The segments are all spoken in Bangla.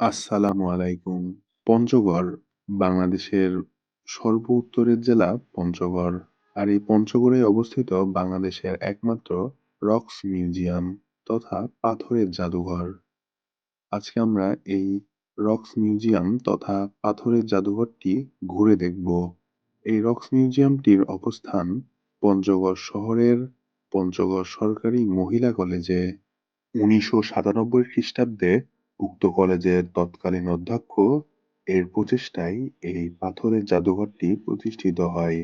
আসসালামু আলাইকুম। পঞ্চগড়, বাংলাদেশের সর্ব উত্তরের জেলা পঞ্চগড়। আর এই পঞ্চগড়ে অবস্থিত বাংলাদেশের একমাত্র রক্স মিউজিয়াম তথা পাথরের জাদুঘর। আজকে আমরা এই রক্স মিউজিয়াম তথা পাথরের জাদুঘরটি ঘুরে দেখব। এই রক্স মিউজিয়ামটির অবস্থান পঞ্চগড় শহরের পঞ্চগড় সরকারি মহিলা কলেজে। উনিশশো সাতানব্বই খ্রিস্টাব্দে উক্ত কলেজের তৎকালীন অধ্যক্ষ এর প্রচেষ্টায় এই পাথরের জাদুঘরটি প্রতিষ্ঠিত হয়।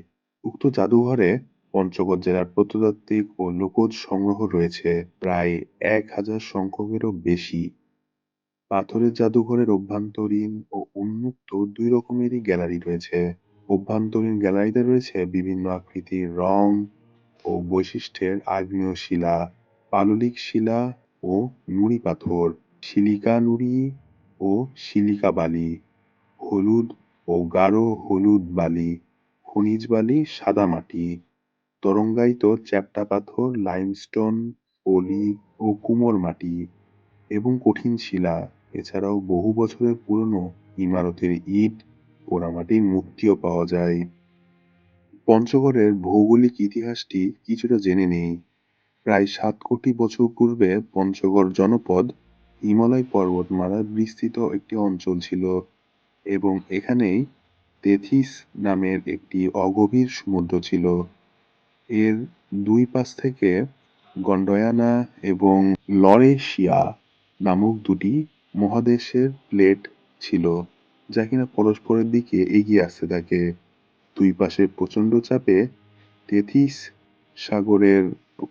উক্ত জাদুঘরে পঞ্চগড় জেলার প্রত্নতাত্ত্বিক ও লোকজ সংগ্রহ রয়েছে প্রায় এক হাজার সংখ্যকেরও বেশি। পাথরের জাদুঘরের অভ্যন্তরীণ ও উন্মুক্ত দুই রকমেরই গ্যালারি রয়েছে। অভ্যন্তরীণ গ্যালারিতে রয়েছে বিভিন্ন আকৃতির রং ও বৈশিষ্ট্যের আগ্নেয় শিলা, পাললিক শিলা ও নুড়ি পাথর, সিলিকা নুড়ি ও সিলিকা বালি, হলুদ ও গাঢ় হলুদ বালি, খনিজ বালি, সাদা মাটি, তরঙ্গায়িত চ্যাপ্টা পাথর, লাইমস্টোন, পলি ও কুমোর মাটি এবং কঠিন শিলা এছাড়াও বহু বছরের পুরনো ইমারতের ইট, পোড়ামাটির মূর্তিও পাওয়া যায়। পঞ্চগড়ের ভৌগোলিক ইতিহাসটি কিছুটা জেনে নেই। প্রায় সাত কোটি বছর পূর্বে পঞ্চগড় জনপদ হিমালয় পর্বতমালায় বিস্তৃত একটি অঞ্চল ছিল এবং এখানেই তেথিস নামের একটি অগভীর সমুদ্র ছিল। এর দুই পাশ থেকে গন্ডয়ানা এবং লরেশিয়া নামক দুটি মহাদেশের প্লেট ছিল, যা কিনা পরস্পরের দিকে এগিয়ে আসতে থাকে। দুই পাশে প্রচণ্ড চাপে তেথিস সাগরের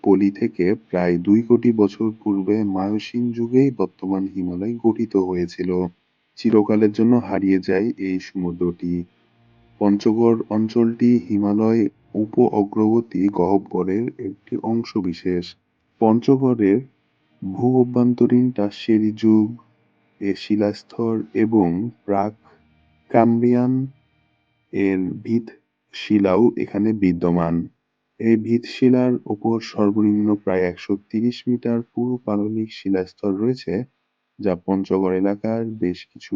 পলি থেকে প্রায় দুই কোটি বছর পূর্বে মায়োসিন যুগেই বর্তমান হিমালয় গঠিত হয়েছিল। চিরকালের জন্য হারিয়ে যায় এই সমুদ্রটি। পঞ্চগড় অঞ্চলটি হিমালয় উপ-অগ্রবর্তী গহ্বরের একটি অংশবিশেষ। পঞ্চগড়ের ভূ-অভ্যন্তরীণ টারশিয়ারি যুগ এর শিলাস্তর এবং প্রাক-কাম্ব্রিয়ান এর ভিত শিলাও এখানে বিদ্যমান। এই ভিত শিলার ওপর সর্বনিম্ন প্রায় একশো তিরিশ মিটার পুরু পাললিক শিলাস্তর রয়েছে যা পঞ্চগড় এলাকার বেশ কিছু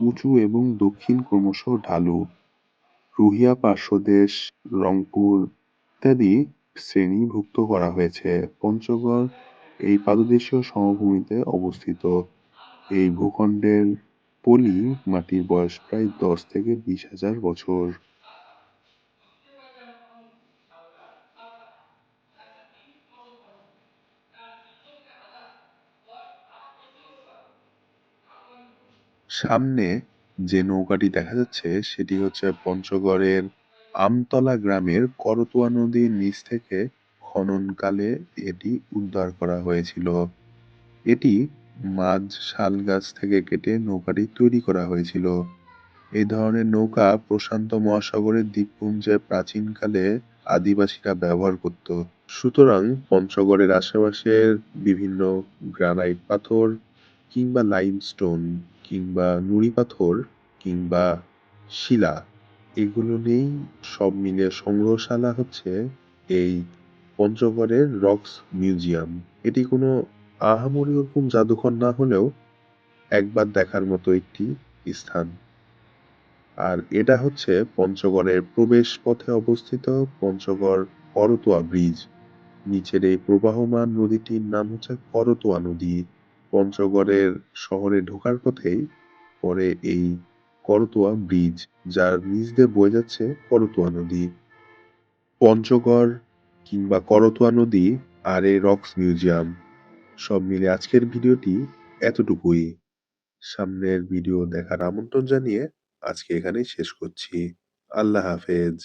উঁচু এবং দক্ষিণ ক্রমশ ঢালু। রুহিয়া পার্শ্বদেশ, রংপুর ইত্যাদি শ্রেণীভুক্ত করা হয়েছে। পঞ্চগড় এই পাদদেশীয় সমভূমিতে অবস্থিত। এই ভূখণ্ডের পলি মাটির বয়স প্রায় দশ থেকে বিশ হাজার বছর। সামনে যে নৌকাটি দেখা যাচ্ছে, সেটি হচ্ছে পঞ্চগড়ের আমতলা গ্রামের করতোয়া নদীর নিচ থেকে খননকালে এটি উদ্ধার করা হয়েছিল। এটি মাঝ শাল গাছ থেকে কেটে নৌকাটি তৈরি করা হয়েছিল। এই ধরনের নৌকা প্রশান্ত মহাসাগরের দ্বীপপুঞ্জে প্রাচীনকালে আদিবাসীরা ব্যবহার করত। সুতরাং পঞ্চগড়ের আশেপাশের বিভিন্ন গ্রানাইট পাথর কিংবা লাইমস্টোন কিংবা নুড়ি পাথর কিংবা শিলা, এগুলো নিয়েই সব মিলে সংগ্রহশালা হচ্ছে এই পঞ্চগড়ের রক্স মিউজিয়াম। এটি কোনো আহামরি ওরকম জাদুঘর না হলেও একবার দেখার মতো একটি স্থান। আর এটা হচ্ছে পঞ্চগড়ের প্রবেশ পথে অবস্থিত পঞ্চগড় করতোয়া ব্রিজ। নিচের এই প্রবাহমান নদীটির নাম হচ্ছে করতোয়া নদী। পঞ্চগড়ের শহরে ঢোকার পথেই পরে এই করতোয়া ব্রিজ, যার নিচ দিয়ে বয়ে যাচ্ছে করতোয়া নদী। পঞ্চগড় কিংবা করতোয়া নদী আর এই রক্স মিউজিয়াম, সব মিলে আজকের ভিডিওটি এতটুকুই। সামনের ভিডিও দেখার আমন্ত্রণ জানিয়ে আজকে এখানেই শেষ করছি। আল্লাহ হাফেজ।